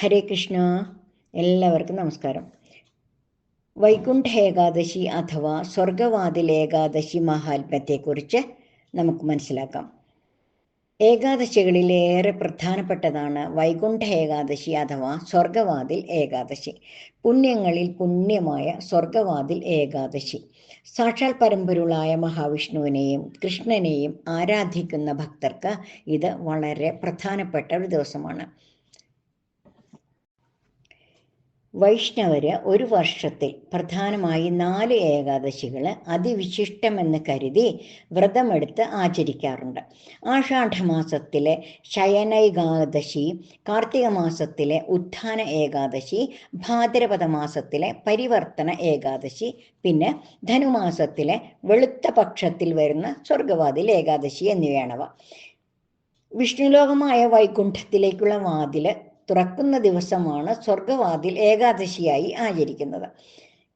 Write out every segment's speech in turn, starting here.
ഹരേ കൃഷ്ണ. എല്ലാവർക്കും നമസ്കാരം. വൈകുണ്ഠ ഏകാദശി അഥവാ സ്വർഗവാതിൽ ഏകാദശി മഹാത്മ്യത്തെക്കുറിച്ച് നമുക്ക് മനസ്സിലാക്കാം. ഏകാദശികളിൽ ഏറെ പ്രധാനപ്പെട്ടതാണ് വൈകുണ്ഠ ഏകാദശി അഥവാ സ്വർഗവാതിൽ ഏകാദശി. പുണ്യങ്ങളിൽ പുണ്യമായ സ്വർഗവാതിൽ ഏകാദശി. സാക്ഷാൽ പരമ്പരുളായ മഹാവിഷ്ണുവിനെയും കൃഷ്ണനെയും ആരാധിക്കുന്ന ഭക്തർക്ക് ഇത് വളരെ പ്രധാനപ്പെട്ട ഒരു ദിവസമാണ്. വൈഷ്ണവര് ഒരു വർഷത്തിൽ പ്രധാനമായി നാല് ഏകാദശികൾ അതിവിശിഷ്ടമെന്ന് കരുതി വ്രതമെടുത്ത് ആചരിക്കാറുണ്ട്. ആഷാഢമാസത്തിലെ ശയനൈകാദശി കാർത്തിക മാസത്തിലെ ഉത്ഥാന ഏകാദശി ഭാദ്രപദ മാസത്തിലെ പരിവർത്തന ഏകാദശി പിന്നെ ധനുമാസത്തിലെ വെളുത്ത പക്ഷത്തിൽ വരുന്ന സ്വർഗവാതിൽ ഏകാദശി എന്നിവയാണവ. വിഷ്ണുലോകമായ വൈകുണ്ഠത്തിലേക്കുള്ള വാതിൽ തുറക്കുന്ന ദിവസമാണ് സ്വർഗവാതിൽ ഏകാദശിയായി ആചരിക്കുന്നത്.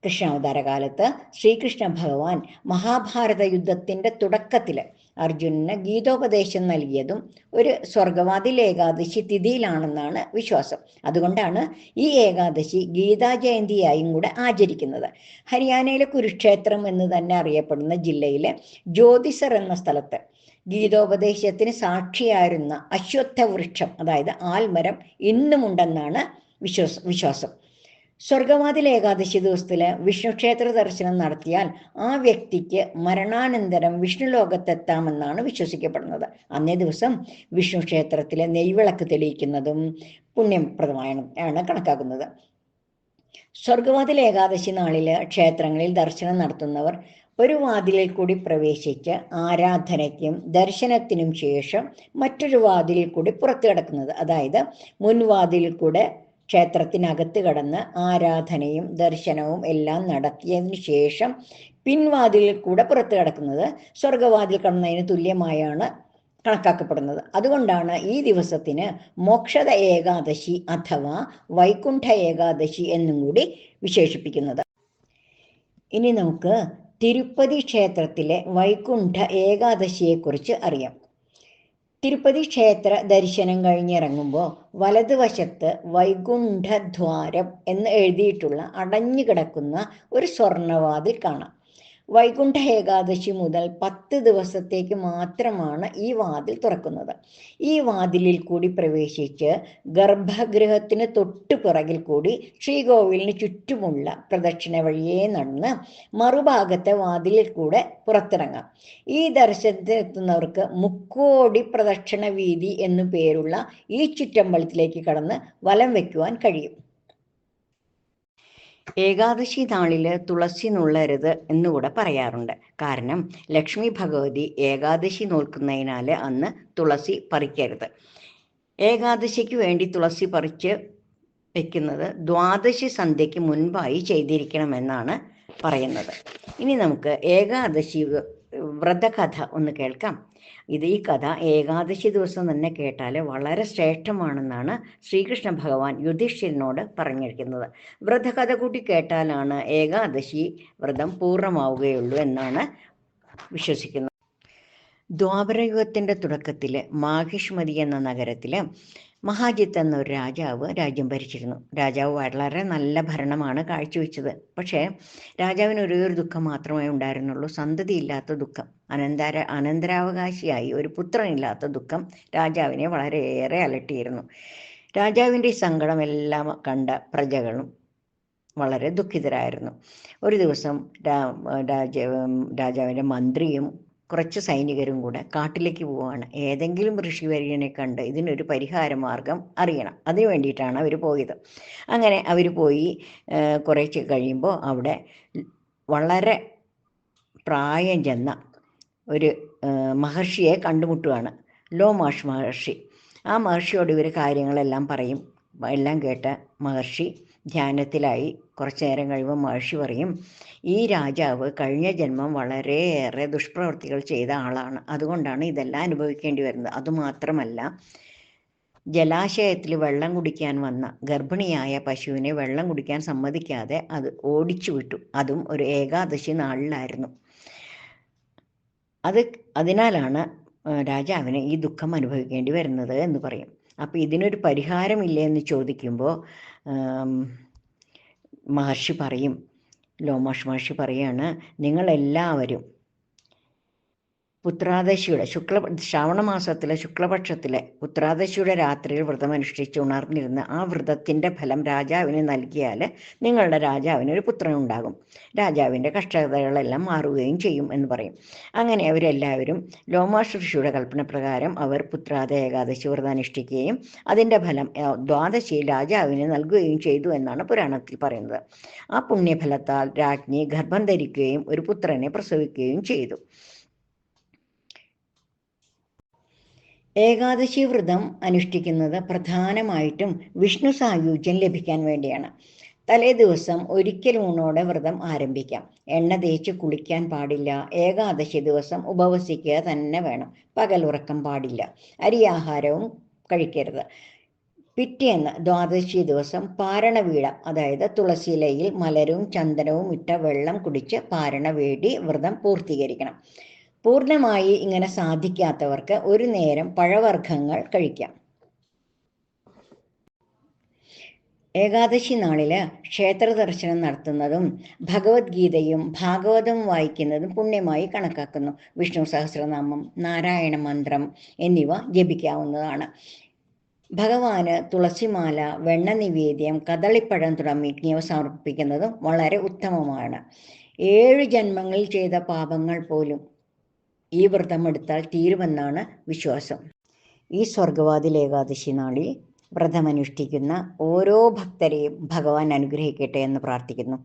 കൃഷ്ണാവതാര കാലത്ത് ശ്രീകൃഷ്ണ ഭഗവാൻ മഹാഭാരത യുദ്ധത്തിന്റെ തുടക്കത്തിൽ അർജുനന് ഗീതോപദേശം നൽകിയതും ഒരു സ്വർഗവാതിൽ ഏകാദശി തിഥിയിലാണെന്നാണ് വിശ്വാസം. അതുകൊണ്ടാണ് ഈ ഏകാദശി ഗീതാ ജയന്തിയായും കൂടെ ആചരിക്കുന്നത്. ഹരിയാനയിലെ കുരുക്ഷേത്രം എന്ന് തന്നെ അറിയപ്പെടുന്ന ജില്ലയിലെ ജ്യോതിസർ എന്ന സ്ഥലത്ത് ഗീതോപദേശത്തിന് സാക്ഷിയായിരുന്ന അശ്വത്ഥ വൃക്ഷം അതായത് ആൽമരം ഇന്നുമുണ്ടെന്നാണ് വിശ്വാസ വിശ്വാസം. സ്വർഗവാതിൽ ഏകാദശി ദിവസത്തിൽ വിഷ്ണുക്ഷേത്ര ദർശനം നടത്തിയാൽ ആ വ്യക്തിക്ക് മരണാനന്തരം വിഷ്ണു ലോകത്തെത്താമെന്നാണ് വിശ്വസിക്കപ്പെടുന്നത്. അന്നേ ദിവസം വിഷ്ണു ക്ഷേത്രത്തിലെ നെയ്വിളക്ക് തെളിയിക്കുന്നതും പുണ്യപ്രദമായാണ് ആണ് കണക്കാക്കുന്നത്. സ്വർഗവാതിൽ ഏകാദശി നാളിൽ ക്ഷേത്രങ്ങളിൽ ദർശനം നടത്തുന്നവർ ഒരു വാതിലിൽ കൂടി പ്രവേശിച്ച് ആരാധനയ്ക്കും ദർശനത്തിനും ശേഷം മറ്റൊരു വാതിലിൽ കൂടി പുറത്തു കിടക്കുന്നത്. അതായത് മുൻവാതിലിൽ കൂടെ ക്ഷേത്രത്തിനകത്ത് കടന്ന് ആരാധനയും ദർശനവും എല്ലാം നടത്തിയതിനു ശേഷം പിൻവാതിലിൽ കൂടെ പുറത്തു കിടക്കുന്നത് സ്വർഗവാതിൽ കടന്നതിന് തുല്യമായാണ് കണക്കാക്കപ്പെടുന്നത്. അതുകൊണ്ടാണ് ഈ ദിവസത്തിന് മോക്ഷത ഏകാദശി അഥവാ വൈകുണ്ഠ ഏകാദശി എന്നും കൂടി വിശേഷിപ്പിക്കുന്നത്. ഇനി നമുക്ക് തിരുപ്പതി ക്ഷേത്രത്തിലെ വൈകുണ്ഠ ഏകാദശിയെക്കുറിച്ച് അറിയാം. തിരുപ്പതി ക്ഷേത്ര ദർശനം കഴിഞ്ഞിറങ്ങുമ്പോൾ വലതുവശത്ത് വൈകുണ്ഠദ്വാരം എന്ന് എഴുതിയിട്ടുള്ള അടഞ്ഞു കിടക്കുന്ന ഒരു സ്വർണവാതിൽ കാണാം. വൈകുണ്ഠ ഏകാദശി മുതൽ പത്ത് ദിവസത്തേക്ക് മാത്രമാണ് ഈ വാതിൽ തുറക്കുന്നത്. ഈ വാതിലിൽ കൂടി പ്രവേശിച്ച് ഗർഭഗൃഹത്തിന് തൊട്ടു പിറകിൽ കൂടി ശ്രീകോവിലിന് ചുറ്റുമുള്ള പ്രദക്ഷിണ വഴിയെ നടന്ന് മറുഭാഗത്തെ വാതിലിൽ കൂടെ പുറത്തിറങ്ങാം. ഈ ദർശനത്തിനെത്തുന്നവർക്ക് മുക്കോടി പ്രദക്ഷിണ വീതി എന്നു പേരുള്ള ഈ ചുറ്റമ്പലത്തിലേക്ക് കടന്ന് വലം വയ്ക്കുവാൻ കഴിയും. ഏകാദശി നാളിൽ തുളസി നുള്ളരുത് എന്നുകൂടെ പറയാറുണ്ട്. കാരണം ലക്ഷ്മി ഭഗവതി ഏകാദശി നോൽക്കുന്നതിനാൽ അന്ന് തുളസി പറിക്കരുത്. ഏകാദശിക്ക് വേണ്ടി തുളസി പറിച്ച് വെക്കുന്നത് ദ്വാദശി സന്ധ്യയ്ക്ക് മുൻപായി ചെയ്തിരിക്കണമെന്നാണ് പറയുന്നത്. ഇനി നമുക്ക് ഏകാദശി വ്രതകഥ ഒന്ന് കേൾക്കാം. ഇത് ഈ കഥ ഏകാദശി ദിവസം തന്നെ കേട്ടാൽ വളരെ ശ്രേഷ്ഠമാണെന്നാണ് ശ്രീകൃഷ്ണ ഭഗവാൻ യുധിഷ്ഠിരനോട് പറഞ്ഞിരിക്കുന്നത്. വ്രതകഥ കൂട്ടി കേട്ടാലാണ് ഏകാദശി വ്രതം പൂർണമാവുകയുള്ളൂ എന്നാണ് വിശ്വസിക്കുന്നത്. ദ്വാപരയുഗത്തിന്റെ തുടക്കത്തിൽ മാഹിഷ്മതി എന്ന നഗരത്തിൽ മഹാജിത്ത് എന്നൊരു രാജാവ് രാജ്യം ഭരിച്ചിരുന്നു. രാജാവ് വളരെ നല്ല ഭരണമാണ് കാഴ്ചവെച്ചത്. പക്ഷേ രാജാവിന് ഒരേ ഒരു ദുഃഖം മാത്രമേ ഉണ്ടായിരുന്നുള്ളൂ. സന്തതിയില്ലാത്ത ദുഃഖം. അനന്തര അനന്തരാവകാശിയായി ഒരു പുത്രനില്ലാത്ത ദുഃഖം രാജാവിനെ വളരെയേറെ അലട്ടിയിരുന്നു. രാജാവിന്റെ സങ്കടമെല്ലാം കണ്ട പ്രജകളും വളരെ ദുഃഖിതരായിരുന്നു. ഒരു ദിവസം രാജ രാജാവിന്റെ മന്ത്രിയും കുറച്ച് സൈനികരും കൂടെ കാട്ടിലേക്ക് പോവുകയാണ് ഏതെങ്കിലും ഋഷിവര്യനെ കണ്ട് ഇതിനൊരു പരിഹാര മാർഗം അറിയണം. അതിനു വേണ്ടിയിട്ടാണ് അവർ പോയത്. അങ്ങനെ അവർ പോയി കുറേ കഴിയുമ്പോൾ അവിടെ വളരെ പ്രായം ചെന്ന ഒരു മഹർഷിയെ കണ്ടുമുട്ടുകയാണ് ലോമാഷ് മഹർഷി. ആ മഹർഷിയോട് ഇവർ കാര്യങ്ങളെല്ലാം പറയും. എല്ലാം കേട്ട മഹർഷി ധ്യാനത്തിലായി കുറച്ചു നേരം കഴിയുമ്പോൾ മഹർഷി പറയും ഈ രാജാവ് കഴിഞ്ഞ ജന്മം വളരെയേറെ ദുഷ്പ്രവൃത്തികൾ ചെയ്ത ആളാണ്. അതുകൊണ്ടാണ് ഇതെല്ലാം അനുഭവിക്കേണ്ടി വരുന്നത്. അതുമാത്രമല്ല ജലാശയത്തിൽ വെള്ളം കുടിക്കാൻ വന്ന ഗർഭിണിയായ പശുവിനെ വെള്ളം കുടിക്കാൻ സമ്മതിക്കാതെ അത് ഓടിച്ചു വിട്ടു. അതും ഒരു ഏകാദശി നാളിലായിരുന്നു. അത് അതിനാലാണ് രാജാവിന് ഈ ദുഃഖം അനുഭവിക്കേണ്ടി വരുന്നത് എന്ന് പറയും. അപ്പോൾ ഇതിനൊരു പരിഹാരമില്ലേ എന്ന് ചോദിക്കുമ്പോൾ മഹർഷി പറയും ലോമാഷ് മഹർഷി പറയാണ് നിങ്ങളെല്ലാവരും പുത്രാദശിയുടെ ശുക്ല ശ്രാവണ മാസത്തിലെ ശുക്ലപക്ഷത്തിലെ പുത്രാദശിയുടെ രാത്രിയിൽ വ്രതമനുഷ്ഠിച്ച് ഉണർന്നിരുന്ന ആ വ്രതത്തിന്റെ ഫലം രാജാവിന് നൽകിയാൽ നിങ്ങളുടെ രാജാവിന് ഒരു പുത്രൻ ഉണ്ടാകും. രാജാവിന്റെ കഷ്ടതകളെല്ലാം മാറുകയും ചെയ്യും എന്ന് പറയും. അങ്ങനെ അവരെല്ലാവരും ലോമാഷ ഋഷിയുടെ കൽപ്പന പ്രകാരം അവർ പുത്രാദ ഏകാദശി വ്രതം അനുഷ്ഠിക്കുകയും അതിന്റെ ഫലം ദ്വാദശി രാജാവിന് നൽകുകയും ചെയ്തു എന്നാണ് പുരാണത്തിൽ പറയുന്നത്. ആ പുണ്യഫലത്താൽ രാജ്ഞി ഗർഭം ധരിക്കുകയും ഒരു പുത്രനെ പ്രസവിക്കുകയും ചെയ്തു. ഏകാദശി വ്രതം അനുഷ്ഠിക്കുന്നത് പ്രധാനമായിട്ടും വിഷ്ണു സായുജ്യം ലഭിക്കാൻ വേണ്ടിയാണ്. തലേ ദിവസം ഒരിക്കൽ ഊണോടെ വ്രതം ആരംഭിക്കാം. എണ്ണ തേച്ച് കുളിക്കാൻ പാടില്ല. ഏകാദശി ദിവസം ഉപവസിക്കുക തന്നെ വേണം. പകലുറക്കം പാടില്ല. അരിയാഹാരവും കഴിക്കരുത്. പിറ്റേന്ന് ദ്വാദശി ദിവസം പാരണ വീട അതായത് തുളസിയിലയിൽ മലരും ചന്ദനവും ഇട്ട വെള്ളം കുടിച്ച് പാരണ വേടി വ്രതം പൂർത്തീകരിക്കണം. പൂർണമായി ഇങ്ങനെ സാധിക്കാത്തവർക്ക് ഒരു നേരം പഴവർഗങ്ങൾ കഴിക്കാം. ഏകാദശി നാളിൽ ക്ഷേത്ര ദർശനം നടത്തുന്നതും ഭഗവത്ഗീതയും ഭാഗവതവും വായിക്കുന്നതും പുണ്യമായി കണക്കാക്കുന്നു. വിഷ്ണു സഹസ്രനാമം നാരായണ മന്ത്രം എന്നിവ ജപിക്കാവുന്നതാണ്. ഭഗവാന് തുളസിമാല വെണ്ണ നിവേദ്യം കദളിപ്പഴം തുടങ്ങിയവ സമർപ്പിക്കുന്നതും വളരെ ഉത്തമമാണ്. ഏഴ് ജന്മങ്ങളിൽ ചെയ്ത പാപങ്ങൾ പോലും ഈ വ്രതം എടുത്താൽ തീരുമെന്നാണ് വിശ്വാസം. ഈ സ്വർഗവാതിൽ ഏകാദശി നാളിൽ വ്രതമനുഷ്ഠിക്കുന്ന ഓരോ ഭക്തരെയും ഭഗവാൻ അനുഗ്രഹിക്കട്ടെ എന്ന് പ്രാർത്ഥിക്കുന്നു.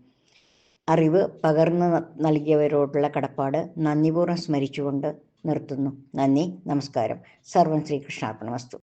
അറിവ് പകർന്നു നൽകിയവരോടുള്ള കടപ്പാട് നന്ദിപൂർവം സ്മരിച്ചുകൊണ്ട് നിർത്തുന്നു. നന്ദി നമസ്കാരം. സർവം ശ്രീകൃഷ്ണാർപ്പണമസ്തു.